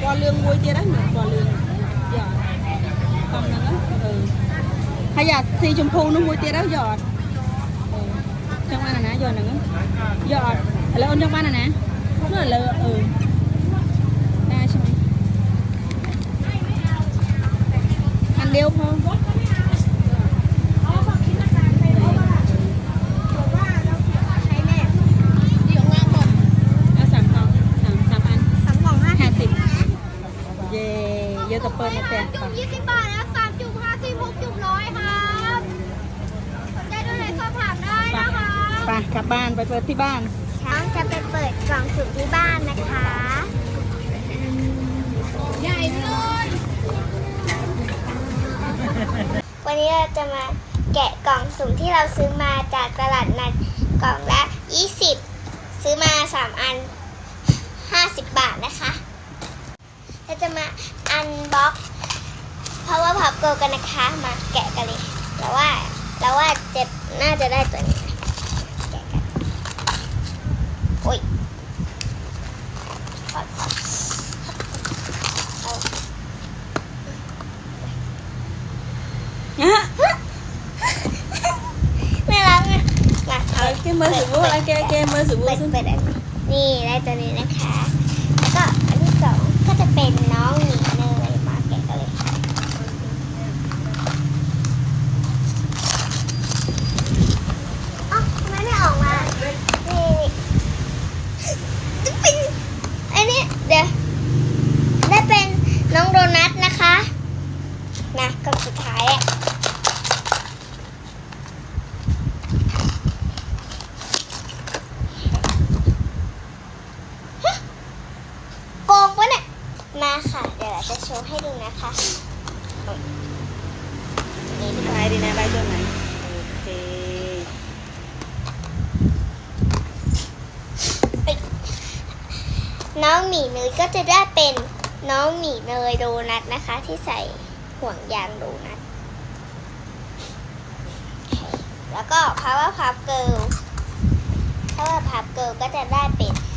ពណ៌លឿងមួយទៀតហ្នឹងពណ៌លឿងយកកំហ្នឹងអឺហើយអាស៊ីជម្ភុនោះមួយទៀតហ្នឹងយកអត់អឺចង់បានអាណាយកហ្នឹងយកអត់ឥឡូវអូនចង់បានអាណានោះឥឡូវអឺណាឆ្ងាញ់អានដៀវផង เย่เยอะกับเปิ้ลนะแต่จุ่มยี่สิบบาทแล้วสามจุ่มห้าสิบหกจุ่มร้อยครับสนใจดูไหนสอบถามได้นะคะไปกลับบ้านไปเปิดที่บ้าน ช้างจะไปเปิดกล่องสุ่มที่บ้านนะคะ ใหญ่เลยวันนี้เราจะมาแกะกล่องสุ่มที่เราซื้อมาจากตลาดนัดกล่องละ 20 ซื้อมา 3 อัน 50 บาทนะคะเรา จะมาอันบ็อกเพราะว่าพับเกิลกันนะคะ มาแกะกันเลยแล้วว่าแล้วว่าเจ็บน่าจะได้ตัวนี้นะแกะกันโอ้ยขอขอเอาน่ารักอะมาเอาแกมือสือวูเอาแกแกมือสือวูเปิดซึ่งเปิดอันนี้นี่ได้ตัวนี้นะคะ แล้วก็อันที่สองก็จะเป็นน้องหมีเนยมาแกะกันเลยเอ้าทำไมไม่ออกมา นี่จะเป็นอันนี้เดี๋ยว ได้เป็นน้องโดนัทนะคะนะกับสุดท้ายอะ โกงปะเนี่ย มาค่ะ เดี๋ยวเราจะโชว์ให้ดูนะคะนี่ดีกว่าท้ายดีนะได้ตัวไหน โอเค น้องหมีเนยก็จะได้เป็นน้องหมีเนยโดนัทนะคะ ที่ใส่ห่วงยางโดนัท แล้วก็ power puff girl power puff girl ก็จะได้เป็นสีเขียว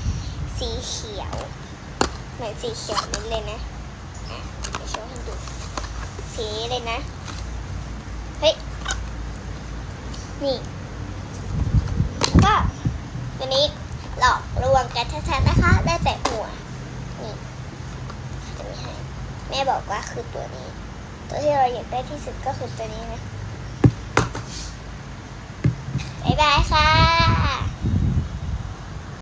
เหมือนสีเขียวนี้เลยนะอะเดี๋ยวโชว์ให้ดู สีนี้เลยนะ เฮ้ย นี่ ก็ตัวนี้หลอกลวงกันชัดๆนะคะ ได้แต่หัว นี่จะไม่ให้แม่บอกว่าคือตัวนี้ ตัวที่เราอยากได้ที่สุดก็คือตัวนี้นะ บ๊ายบายค่ะ